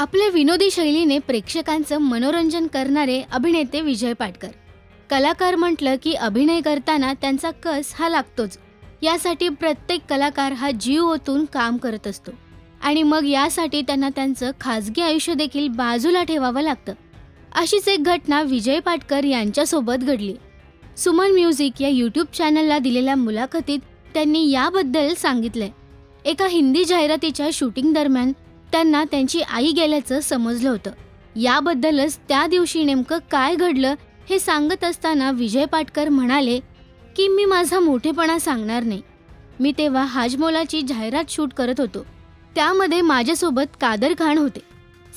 आपल्या विनोदी शैलीने प्रेक्षकांचं मनोरंजन करणारे अभिनेते विजय पाटकर. कलाकार म्हटलं की अभिनय करताना त्यांचा कस हा लागतोच. यासाठी प्रत्येक कलाकार हा जीव ओतून काम करत असतो. आणि मग यासाठी त्यांना त्यांचं खाजगी आयुष्य देखील बाजूला ठेवावं लागतं. अशीच एक घटना विजय पाटकर यांच्यासोबत घडली. सुमन म्युझिक या यूट्यूब चॅनलला दिलेल्या मुलाखतीत त्यांनी याबद्दल सांगितलंय. एका हिंदी जाहिरातीच्या शूटिंग दरम्यान त्यांना त्यांची आई गेल्याचं समजलं होतं. याबद्दलच त्या दिवशी नेमकं काय घडलं हे सांगत असताना विजय पाटकर म्हणाले की मी माझा मोठेपणा सांगणार नाही. मी तेव्हा हाजमोलाची जाहिरात शूट करत होतो. त्यामध्ये माझ्यासोबत कादर खान होते.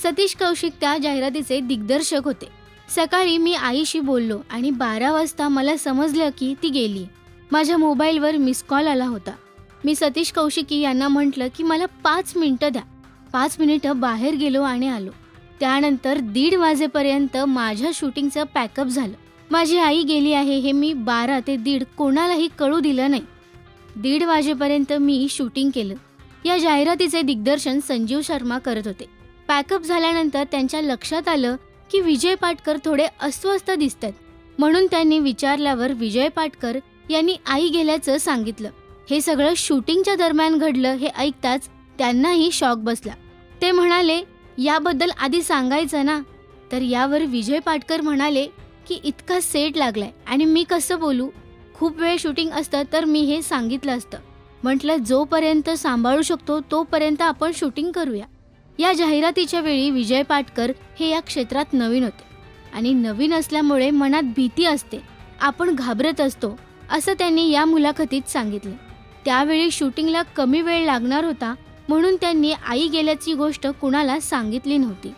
सतीश कौशिक त्या जाहिरातीचे दिग्दर्शक होते. सकाळी मी आईशी बोललो आणि बारा वाजता मला समजलं की ती गेली. माझ्या मोबाईलवर मिस कॉल आला होता. मी सतीश कौशिकी यांना म्हटलं की मला पाच मिनटं द्या. पाच मिनिटं बाहेर गेलो आणि आलो. त्यानंतर दीड वाजेपर्यंत माझ्या शूटिंगचं पॅकअप झालं. माझी आई गेली आहे हे मी बारा ते दीड कोणालाही कळू दिलं नाही. दीड वाजेपर्यंत मी शूटिंग केलं. या जाहिरातीचे दिग्दर्शन संजीव शर्मा करत होते. पॅकअप झाल्यानंतर त्यांच्या लक्षात आलं की विजय पाटकर थोडे अस्वस्थ दिसतात. म्हणून त्यांनी विचारल्यावर विजय पाटकर यांनी आई गेल्याचं सांगितलं. हे सगळं शूटिंगच्या दरम्यान घडलं हे ऐकताच त्यांनाही शॉक बसला. ते म्हणाले याबद्दल आधी सांगायचं ना. तर यावर विजय पाटकर म्हणाले की इतका सेट लागलाय आणि मी कसं बोलू? खूप वेळ शूटिंग असतं तर मी हे सांगितलं असतं. म्हटलं जोपर्यंत सांभाळू शकतो तोपर्यंत आपण शूटिंग करूया. या जाहिरातीच्या वेळी विजय पाटकर हे या क्षेत्रात नवीन होते. आणि नवीन असल्यामुळे मनात भीती असते. आपण घाबरत असतो असं त्यांनी या मुलाखतीत सांगितले. त्यावेळी शूटिंगला कमी वेळ लागणार होता म्हणून त्यांनी आई गेल्याची गोष्ट कुणाला सांगितली नव्हती.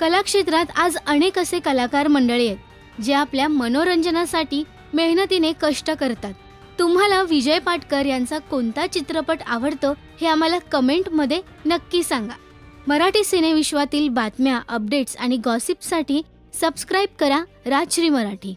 कलाक्षेत्रात आज अनेक असे कलाकार मंडळी आहेत जे आपल्या मनोरंजनासाठी मेहनतीने कष्ट करतात. तुम्हाला विजय पाटकर यांचा कोणता चित्रपट आवडतो हे आम्हाला कमेंटमध्ये नक्की सांगा. मराठी सिनेविश्वातील बातम्या अपडेट्स आणि गॉसिपसाठी सबस्क्राईब करा राजश्री मराठी.